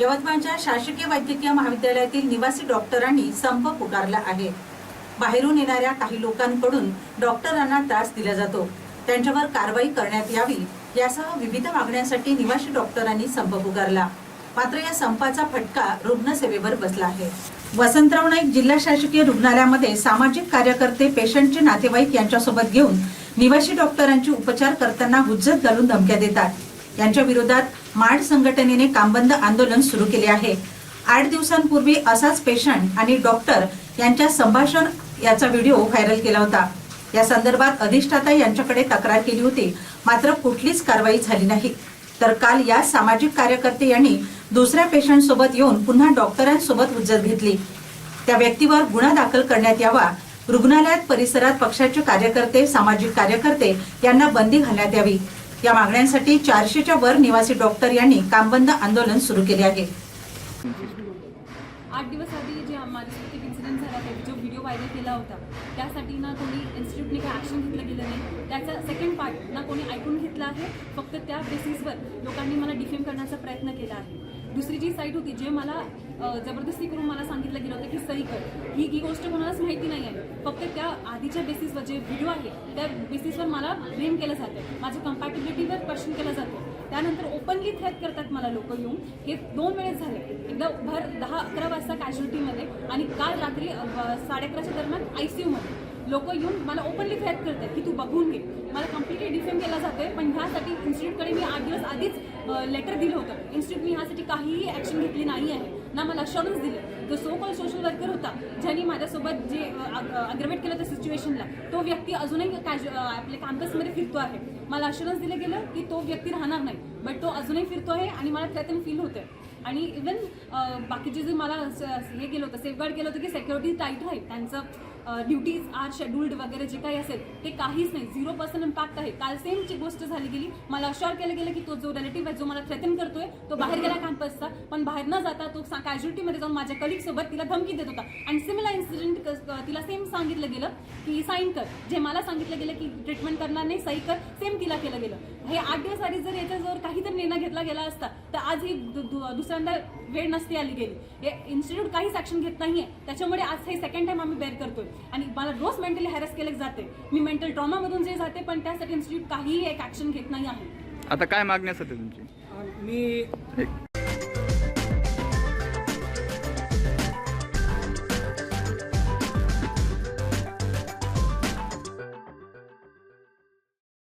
यवतमाळच्या शासकीय वैद्यकीय महाविद्यालयातील निवासी डॉक्टरांनी संप पुकारला आहे. बाहेरून येणाऱ्या काही लोकांकडून डॉक्टरांना त्रास दिला जातो. त्यांच्यावर कारवाई करण्यात यावी यासह विविध मागण्यांसाठी निवासी डॉक्टरांनी संप पुकारला. मात्र या संपाचा फटका रुग्णसेवेवर बसला आहे. वसंतराव नाईक जिल्हा शासकीय रुग्णालयामध्ये सामाजिक कार्यकर्ते पेशंटचे नातेवाईक यांच्यासोबत घेऊन निवासी डॉक्टरांचे उपचार करताना हुज्जत घालून धमक्या देतात. यांच्या विरोधात माड संघटनेने कामबंद आंदोलन सुरू केले आहे. आठ दिवसांपूर्वी असाच पेशंट आणि डॉक्टर यांच्या संभाषण याचा व्हिडिओ व्हायरल केला होता. या संदर्भात अधिष्ठाता यांच्याकडे तक्रार केली होती. मात्र कुठलीच कारवाई झाली नाही. तर काल या सामाजिक कार्यकर्ते यांनी दुसऱ्या पेशंट सोबत येऊन पुन्हा डॉक्टरांसोबत उज्जत घेतली. त्या व्यक्तीवर गुन्हा दाखल करण्यात यावा. रुग्णालयात परिसरात पक्षाचे कार्यकर्ते सामाजिक कार्यकर्ते यांना बंदी घालण्यात यावी. या मागण्यांसाठी चारशेच्या वर निवासी डॉक्टर यांनी कामबंद आंदोलन सुरू केले आहे. आठ दिवस आधी जे माझ्यासोबत इन्सिडेंट झाला होता जो व्हिडिओ व्हायरल केला होता त्यासाठी ना कोणी इन्स्टिट्यूटने काही ॲक्शन घेतलं गेलं नाही. त्याचा सेकंड पार्ट ना कोणी ऐकून घेतला आहे. फक्त त्या बेसिसवर लोकांनी मला डिफेम करण्याचा प्रयत्न केला आहे. दुसरी जी साईट होती जे मला जबरदस्ती करून मला सांगितलं गेलं होतं की सही कर. ही ही गोष्ट कोणालाच माहिती नाही आहे. फक्त त्या आधीच्या बेसिसवर जे व्हिडिओ आहे त्या बेसिसवर मला ब्लेम केलं जातं. माझं कम्पॅटेबिलिटीवर क्वेश्चन केलं जातं. त्यानंतर ओपनली थ्रेट करतात मला लोक येऊन. हे दोन वेळेस झाले. एकदा भर दहा अकरा वाजता कॅज्युलिटीमध्ये आणि काल रात्री साडे अकराच्या दरम्यान आय सी यूमध्ये लोक येऊन मला ओपनली थ्रेट करतात की तू बघून घे. मला कम्प्लिटली डिफेम केला जातोय पण ह्यासाठी इन्स्टिट्यूटकडे मी आठ दिवस आधीच लेटर दिलं होतं. इन्स्टिट्यूट मी ह्यासाठी काहीही ॲक्शन घेतली नाही आहे. ना मला अशुरन्स दिले. जो सो कॉल सोशल वर्कर होता ज्यांनी माझ्यासोबत जे अग्रवेट केलं त्या सिच्युएशनला तो व्यक्ती अजूनही कॅज्यु आपल्या कॅम्पसमध्ये फिरतो आहे. मला अशुरन्स दिलं गेलं की तो व्यक्ती राहणार नाही बट तो अजूनही फिरतो आहे आणि मला त्यातून फील होतं आणि इवन बाकीचे जे मला हे केलं होतं सेफगार्ड केलं होतं की सेक्युरिटी टाईट आहे. त्यांचं ड्युटीज आर शेड्युल्ड वगैरे जे काही असेल ते काहीच नाही. झिरो पर्सेंट इम्पॅक्ट आहे. काल सेमची गोष्ट झाली गेली. मला अश्योर केलं गेलं की तो जो रिलेटिव्ह आहे जो मला थ्रेटन करतोय तो बाहेर गेला कॅम्पसचा पण बाहेर न जाता तो कॅज्युलिटीमध्ये जाऊन माझ्या कलिग सोबत तिला धमकी देत होता. आणि सिमिलर इन्सिडेंट तिला सेम सांगितलं गेलं की साईन कर. जे मला सांगितलं गेलं की ट्रीटमेंट करणार नाही सही कर. सेम तिला केलं गेलं. हे आठ दिवस आधी जर याच्याजवळ काहीतरी निर्णय घेतला गेला असता तर आज ही दु- दु- दुसऱ्यांदा वेळ नसती आली गेली. हे इन्स्टिट्यूट काहीच ॲक्शन घेत नाहीये. त्याच्यामुळे आज हे सेकंड टाइम आम्ही बेअर करतोय. आणि मला रोज मेंटली हॅरस केले जाते. मी मेंटल ट्रॉमामधून जे जाते पण त्यासाठी इन्स्टिट्यूट काहीही एक ॲक्शन घेत नाही आहे. आता काय मागण्यासाठी तुमची? मी